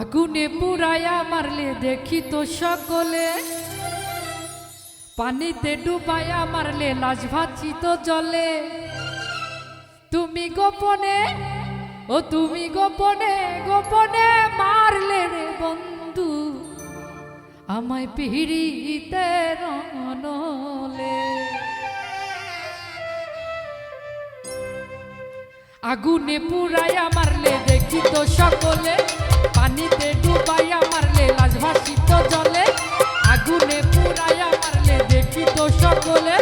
আগুনে পুরায়া মারলে দেখি তো সকলে। পানিতে ডুবায়া মারলে লাশ তো জলে তুমি গোপনে, ও তুমি গোপনে গোপনে মারলে রে বন্ধু। আমায় পিড়িতে রনলে। আগুনে পুরাইয়া মারলে দেখি তো সকলে। পানিতে ডুবাইয়া মারলে লাশ ভাসিত জলে আগুনে পুরাইয়া মারলে দেখি তো সকলে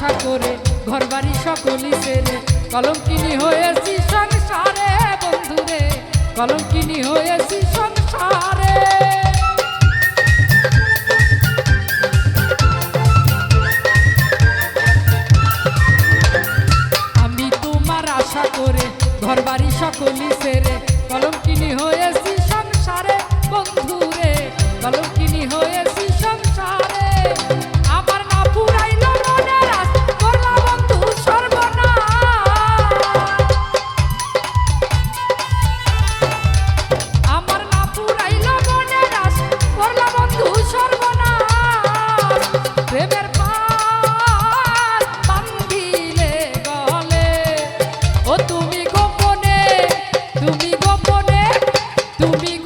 আশা করে ঘর বাড়ি সকলি সেরে। কলঙ্কিনী হয়েছি সংসারে, বন্ধুরে। কলঙ্কিনী হয়েছি সংসারে। আমি তোমার আশা করে ঘর বাড়ি সকলি সেরে। কলঙ্কিনী হয়েছি সংসারে, বন্ধুরে। কলঙ্ক poder, tu me